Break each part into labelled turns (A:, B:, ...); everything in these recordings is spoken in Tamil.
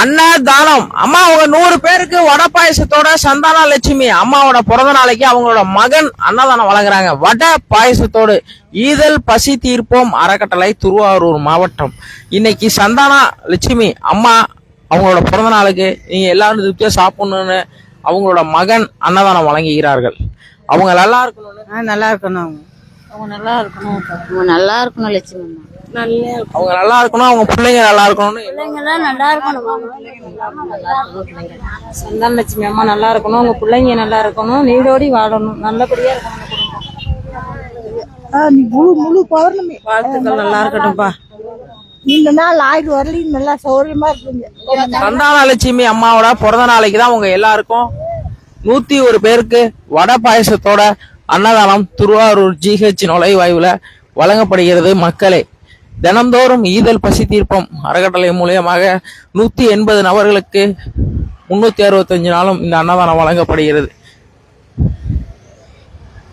A: அன்னதானம் அம்மா அவங்க நூறு பேருக்கு வடை பாயசத்தோட சந்தான லட்சுமி. அம்மாவோட பிறந்த நாளைக்கு அவங்களோட மகன் அன்னதானம் வழங்குறாங்க. வடை பாயசத்தோடு ஈதல் பசி தீர்ப்போம் அறக்கட்டளை திருவாரூர் மாவட்டம். இன்னைக்கு சந்தானா லட்சுமி அம்மா அவங்களோட பிறந்த நாளுக்கு நீங்க எல்லாரும் திருப்தியா சாப்பிடணும்னு அவங்களோட மகன் அன்னதானம் வழங்குகிறார்கள். அவங்க நல்லா இருக்கணும்னு
B: நல்லா இருக்கணும் அவங்க நல்லா இருக்கணும்.
C: அவங்க நல்லா இருக்கணும் லட்சுமி அம்மா.
A: அவங்க நல்லா இருக்கணும் அவங்க பிள்ளைங்க நல்லா இருக்கணும்னு.
C: பிள்ளைங்களாம் நல்லா இருக்கணும்.
B: சந்தான லட்சுமி அம்மா நல்லா இருக்கணும் உங்க பிள்ளைங்க நல்லா இருக்கணும் நீடோடி வாழணும் நல்லபடியா இருக்கணும்.
D: நீ முழு முழு பௌர்ணமி.
B: வாழ்த்துக்கள் நல்லா இருக்கட்டும்ப்பா.
D: இந்த நாள் ஆயிரம் வரலையும் நல்லா சௌரியமா இருக்குங்க
A: சந்தான லட்சுமி அம்மாவோட பிறந்த நாளைக்கு தான் உங்க எல்லாருக்கும் நூத்தி ஒரு பேருக்கு வடை பாயசத்தோட அன்னதானம் திருவாரூர் ஜிஹெச் நுழைவாயுவில் வழங்கப்படுகிறது மக்களே. தினந்தோறும் ஈதல் பசி தீர்ப்பம். அறக்கட்டளை மூலியமாக நூற்றி எண்பது நபர்களுக்கு முந்நூற்றி அறுபத்தஞ்சு நாளும் இந்த அன்னதானம் வழங்கப்படுகிறது.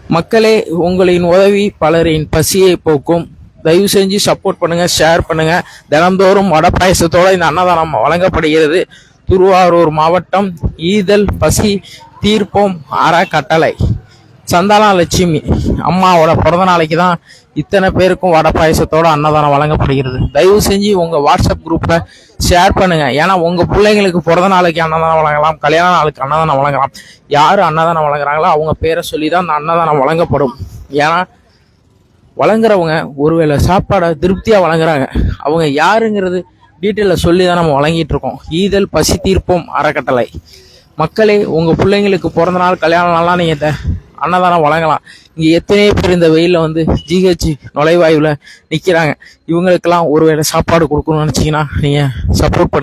A: மக்களே உங்களின் உதவி பலரின் பசியை போக்கும். தயவு செஞ்சு சப்போர்ட் பண்ணுங்க ஷேர் பண்ணுங்க. தினந்தோறும் வட பாயசத்தோட இந்த அன்னதானம் வழங்கப்படுகிறது. திருவாரூர் மாவட்டம் ஈதல் பசி தீர்ப்போம். அறக்கட்டளை. சந்தானா லட்சுமி அம்மாவோட பிறந்த நாளைக்கு தான் இத்தனை பேருக்கும் வடை பாயசத்தோட அன்னதானம் வழங்கப்படுகிறது. தயவு செஞ்சு உங்கள் வாட்ஸ்அப் குரூப்பில் ஷேர் பண்ணுங்க. ஏன்னா உங்கள் பிள்ளைங்களுக்கு பிறந்த நாளைக்கு அன்னதானம் வழங்கலாம் கல்யாண நாளுக்கு அன்னதானம் வழங்கலாம். யார் அன்னதானம் வழங்குறாங்களோ அவங்க பேரை சொல்லி தான் அந்த அன்னதானம் வழங்கப்படும். ஏன்னா வழங்குறவங்க ஒருவேளை சாப்பாடை திருப்தியாக வழங்குறாங்க. அவங்க யாருங்கிறது டீட்டெயிலில் சொல்லி தான் நம்ம வழங்கிட்டு இருக்கோம். ஈதல் பசி தீர்ப்போம் அறக்கட்டளை. மக்களே உங்கள் பிள்ளைங்களுக்கு பிறந்த நாள் கல்யாண நாள்லாம் நீங்கள் இந்த அன்னதானம் வழங்கலாம். இங்கே எத்தனையோ பேர் இந்த வெயிலில் வந்து ஜிஹெச் நுழைவாயுவில் நிற்கிறாங்க இவங்களுக்கெல்லாம் ஒருவேளை சாப்பாடு கொடுக்கணும்னு நினச்சிங்கன்னா நீங்கள் சப்போர்ட் பண்ணுங்கள்